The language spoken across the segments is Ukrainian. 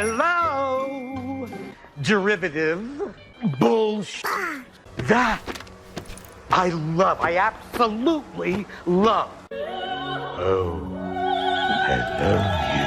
Hello, derivative bullshit. That I love. I absolutely love. Oh, hello, you.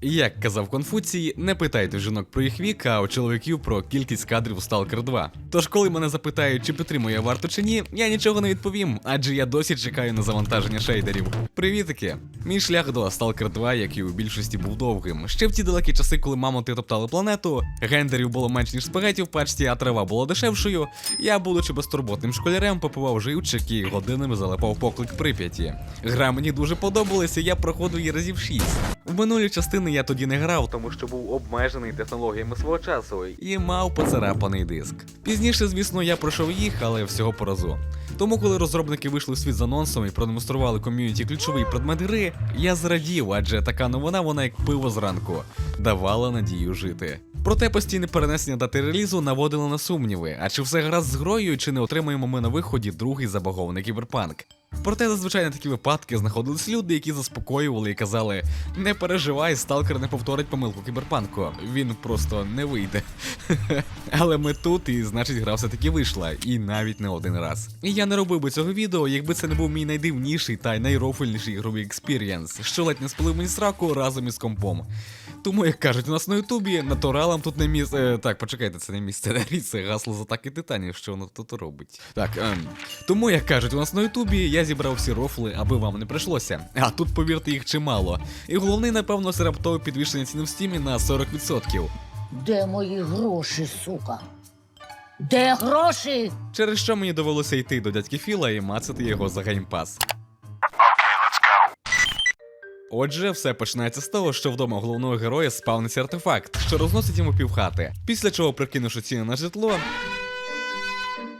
Як казав Конфуцій, не питайте жінок про їх вік, а у чоловіків про кількість кадрів у Stalker 2. Тож, коли мене запитають, чи підтримую я варту чи ні, я нічого не відповім, адже я досі чекаю на завантаження шейдерів. Привітики! Мій шлях до Stalker 2, як і у більшості, був довгим. Ще в ті далекі часи, коли мамонти топтали планету, гендерів було менш ніж спагетів в пачці, а трава була дешевшою. Я, будучи безтурботним школярем, попивав живчик і годинами залипав поклик Прип'яті. Гра мені дуже подобалася, я проходив її разів шість. В минулі частини я тоді не грав, тому що був обмежений технологіями свого часу і мав поцарапаний диск. Пізніше, звісно, я пройшов їх, але всього по разу. Тому, коли розробники вийшли в світ з анонсом і продемонстрували ком'юніті ключовий предмет гри, я зрадів, адже така новина, вона як пиво зранку, давала надію жити. Проте постійне перенесення дати релізу наводило на сумніви, а чи все гаразд з грою, чи не отримаємо ми на виході другий забагований кіберпанк. Проте зазвичай на такі випадки знаходились люди, які заспокоювали і казали: не переживай, сталкер не повторить помилку кіберпанку, він просто не вийде. Але ми тут, і значить, гра все-таки вийшла, і навіть не один раз. І я не робив би цього відео, якби це не був мій найдивніший та й найрофельніший ігровий експірієнс, що ледь не спалив мені сраку разом із компом. Тому, як кажуть у нас на Ютубі, натуралам тут не місце. Так, почекайте, це не місце. Це гасло з атаки титанів, що воно тут робить. Так, ем. Тому, як кажуть у нас на Ютубі, я зібрав всі рофли, аби вам не прийшлося. А тут, повірте, їх чимало. І головний, напевно, це раптове підвищення ціни в стімі на 40%. Де мої гроші, сука? Де гроші? Через що мені довелося йти до дядьки Філа і мацати його за геймпас. Отже, все починається з того, що вдома головного героя спавниться артефакт, що розносить йому півхати. Після чого, прикинувши ціни на житло,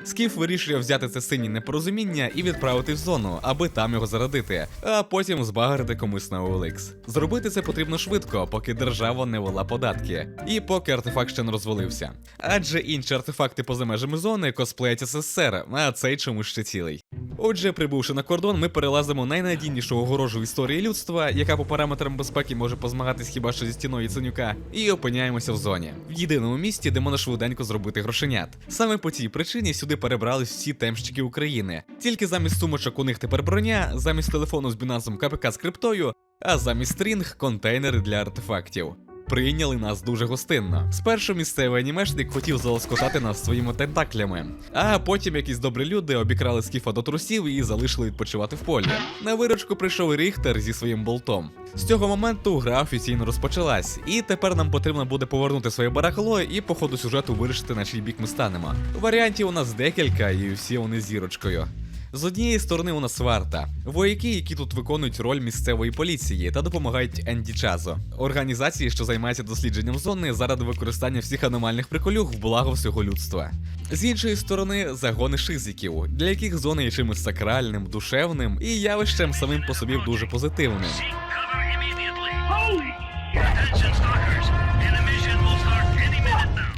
Скіф вирішує взяти це синє непорозуміння і відправити в зону, аби там його зарадити, а потім збагрити комусь на OLX. Зробити це потрібно швидко, поки держава не вела податки, і поки артефакт ще не розвалився. Адже інші артефакти поза межами зони косплеять СССР, а цей чомусь ще цілий. Отже, прибувши на кордон, ми перелазимо найнадійнішу огорожу в історії людства, яка по параметрам безпеки може позмагатись хіба що зі стіною Ценюка, і опиняємося в зоні, в єдиному місті, де можна швиденько зробити грошенят. Саме по цій причині сюди перебрались всі темщики України. Тільки замість сумочок у них тепер броня, замість телефону з біназом КПК з криптою, а замість стрінг контейнери для артефактів. Прийняли нас дуже гостинно. Спершу місцевий анімешник хотів залоскотати нас своїми тентаклями, а потім якісь добрі люди обікрали скіфа до трусів і залишили відпочивати в полі. На виручку прийшов Ріхтер зі своїм болтом. З цього моменту гра офіційно розпочалась, і тепер нам потрібно буде повернути своє барахло і по ходу сюжету вирішити, на чий бік ми станемо. Варіантів у нас декілька, і всі вони зірочкою. З однієї сторони у нас варта, вояки, які тут виконують роль місцевої поліції та допомагають Енді Чазо, організації, що займається дослідженням зони заради використання всіх аномальних приколюх в благо всього людства. З іншої сторони, загони шизиків, для яких зона є чимось сакральним, душевним і явищем самим по собі дуже позитивним.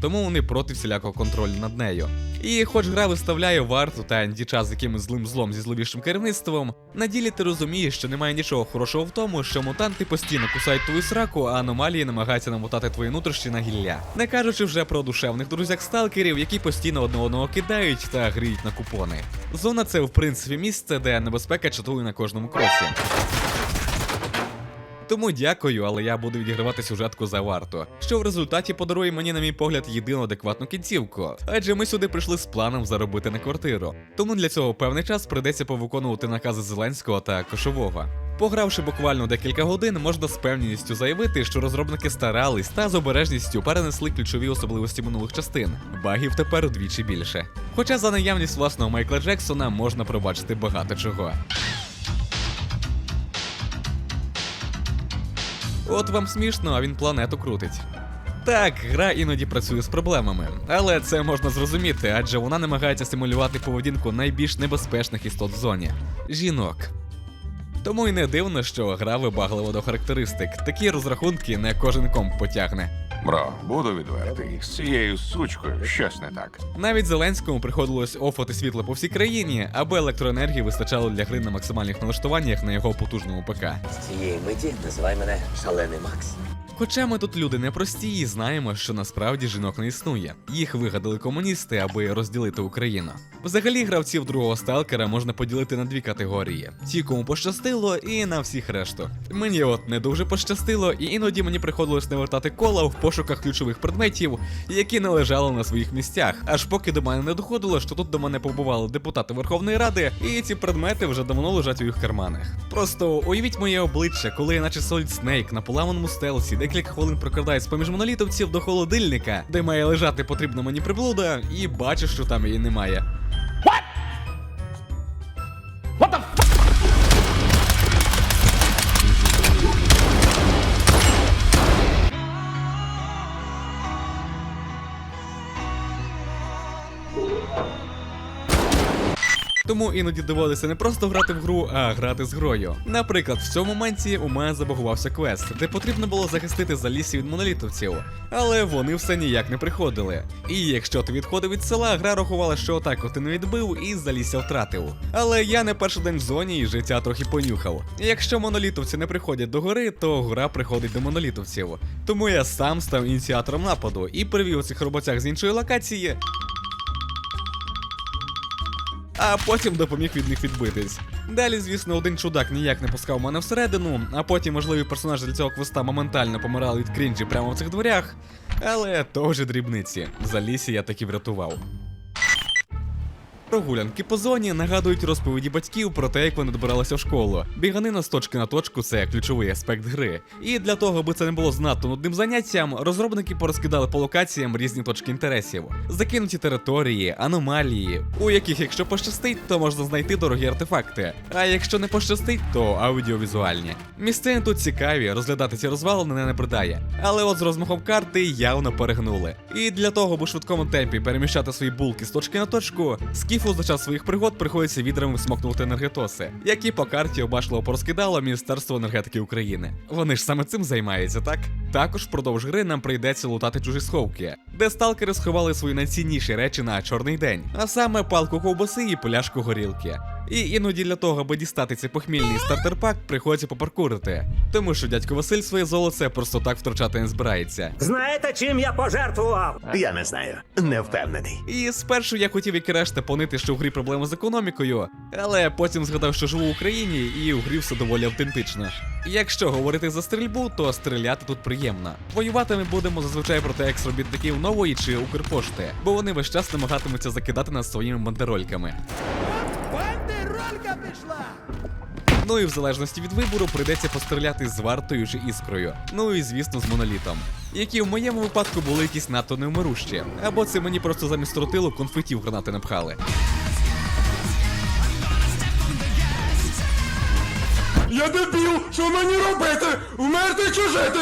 Тому вони проти всілякого контролю над нею. І хоч гра виставляє варту та андіча з якимось злим злом зі зловішим керівництвом, на ділі ти розумієш, що немає нічого хорошого в тому, що мутанти постійно кусають твою сраку, а аномалії намагаються намотати твої нутрощі на гілля. Не кажучи вже про душевних друзях сталкерів, які постійно одне одного кидають та гріють на купони. Зона це в принципі місце, де небезпека чатує на кожному кроці. Тому дякую, але я буду відігравати сюжетку за варту, що в результаті подарує мені, на мій погляд, єдину адекватну кінцівку. Адже ми сюди прийшли з планом заробити на квартиру. Тому для цього певний час прийдеться повиконувати накази Зеленського та Кошового. Погравши буквально декілька годин, можна з певністю заявити, що розробники старались та з обережністю перенесли ключові особливості минулих частин. Багів тепер удвічі більше. Хоча за наявність власного Майкла Джексона можна пробачити багато чого. От вам смішно, а він планету крутить. Так, гра іноді працює з проблемами, але це можна зрозуміти, адже вона намагається симулювати поведінку найбільш небезпечних істот в зоні жінок. Тому й не дивно, що гра вибаглива до характеристик. Такі розрахунки не кожен комп потягне. Бро, буду відвертий. З цією сучкою щось не так. Навіть Зеленському приходилось офати світло по всій країні, аби електроенергії вистачало для гри на максимальних налаштуваннях на його потужному ПК. З цієї миті називай мене Шалений Макс. Хоча ми тут люди непрості і знаємо, що насправді жінок не існує. Їх вигадали комуністи, аби розділити Україну. Взагалі, гравців другого сталкера можна поділити на дві категорії: ті, кому пощастило, і на всіх решту. Мені от не дуже пощастило, і іноді мені приходилось навертати кола в пошуках ключових предметів, які не лежали на своїх місцях. Аж поки до мене не доходило, що тут до мене побували депутати Верховної Ради, і ці предмети вже давно лежать у їх карманах. Просто уявіть моє обличчя, коли я наче Solid Snake на поламаному стелсі декілька хвилин прокрадаюсь поміж монолітовців до холодильника, де має лежати потрібна мені приблуда, і бачу, що там її немає. What Тому іноді доводиться не просто грати в гру, а грати з грою. Наприклад, в цьому моменті у мене забагувався квест, де потрібно було захистити залісся від монолітовців, але вони все ніяк не приходили. І якщо ти відходив від села, гра рахувала, що атаку ти не відбив і залісся втратив. Але я не перший день в зоні і життя трохи понюхав. Якщо монолітовці не приходять до гори, то гра приходить до монолітовців. Тому я сам став ініціатором нападу і привів цих роботяг з іншої локації а потім допоміг від них відбитись. Далі, звісно, один чудак ніяк не пускав мене всередину, а потім можливі персонажі для цього квеста моментально помирали від крінжі прямо в цих дверях. Але то вже дрібниці. За лісі я таки врятував. Прогулянки по зоні нагадують розповіді батьків про те, як вони добиралися в школу. Біганина з точки на точку це ключовий аспект гри. І для того, аби це не було знато нудним заняттям, розробники порозкидали по локаціям різні точки інтересів, закинуті території, аномалії, у яких, якщо пощастить, то можна знайти дорогі артефакти. А якщо не пощастить, то аудіовізуальні. Місцини тут цікаві, розглядати ці розвалини не набридає. Але от з розмахом карти явно перегнули. І для того, аби в швидкому темпі переміщати свої булки з точки на точку, скіфу за час своїх пригод приходиться відрами всмокнути енергетоси, які по карті обачливо порозкидало Міністерство енергетики України. Вони ж саме цим займаються, так? Також впродовж гри нам прийдеться лутати чужі сховки, де сталкери сховали свої найцінніші речі на чорний день, а саме палку ковбаси і пляшку горілки. І іноді для того, аби дістати цей похмільний стартер-пак, приходиться попаркурити. Тому що дядько Василь своє золоце просто так втрачати не збирається. Знаєте, чим я пожертвував? Я не знаю, не впевнений. І спершу я хотів як і решта понити, що в грі проблеми з економікою, але потім згадав, що живу в Україні, і у грі все доволі автентично. Якщо говорити за стрільбу, то стріляти тут приємно. Воювати ми будемо зазвичай проти екс-робітників нової чи Укрпошти, бо вони весь час намагатимуться закидати нас своїми бандерольками. Ну і в залежності від вибору прийдеться постріляти з вартою чи іскрою. Ну і звісно з монолітом. Які в моєму випадку були якісь надто невмирущі. Або це мені просто замість тротилу конфетів гранати напхали. Я дебіл! Що мені робити? Вмерти чи жити?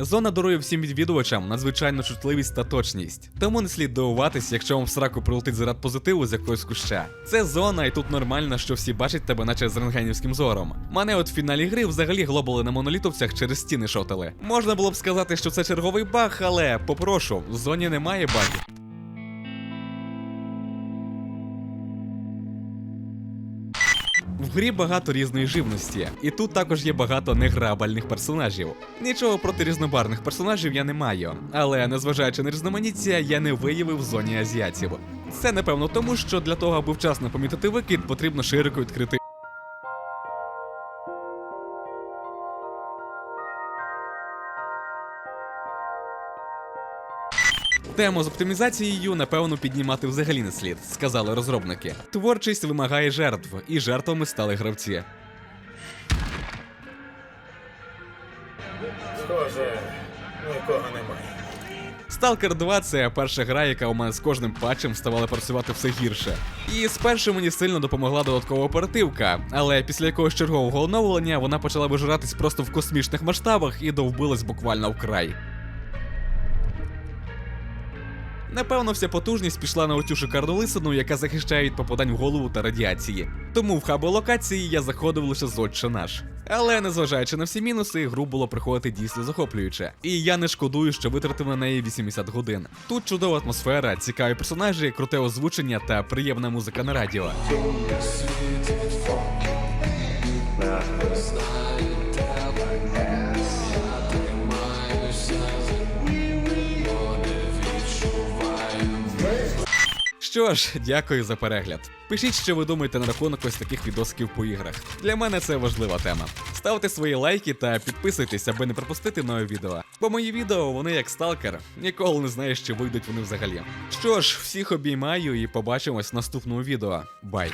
Зона дарує всім відвідувачам надзвичайну чутливість та точність. Тому не слід дивуватись, якщо вам в сраку прилетить заряд позитиву з якогось куща. Це зона, і тут нормально, що всі бачать тебе, наче з рентгенівським зором. Мене от в фіналі гри взагалі глобали на монолітовцях через стіни шотили. Можна було б сказати, що це черговий баг, але попрошу, в зоні немає багів. В грі багато різної живності, і тут також є багато неграбельних персонажів. Нічого проти різнобарних персонажів я не маю, але незважаючи на різноманіття, я не виявив в зоні азіатів. Це напевно тому, що для того, аби вчасно помітити викид, потрібно широко відкрити. Тему з оптимізацією, напевно, піднімати взагалі не слід, сказали розробники. Творчість вимагає жертв, і жертвами стали гравці. Схоже, нікого немає. Stalker 2 це перша гра, яка у мене з кожним патчем ставала працювати все гірше. І спершу мені сильно допомогла додаткова оперативка, але після якогось чергового оновлення вона почала вижиратись просто в космічних масштабах і довбилась буквально вкрай. Напевно, вся потужність пішла на оцю шикарну лисину, яка захищає від попадань в голову та радіації. Тому в хабу локації я заходив лише з отче наш. Але незважаючи на всі мінуси, гру було приходити дійсно захоплююче. І я не шкодую, що витратив на неї 80 годин. Тут чудова атмосфера, цікаві персонажі, круте озвучення та приємна музика на радіо. Що ж, дякую за перегляд. Пишіть, що ви думаєте на рахунок ось таких відосків по іграх. Для мене це важлива тема. Ставте свої лайки та підписуйтесь, аби не пропустити нові відео. Бо мої відео, вони як сталкер, ніколи не знаєш, чи вийдуть вони взагалі. Що ж, всіх обіймаю і побачимось в наступному відео. Бай!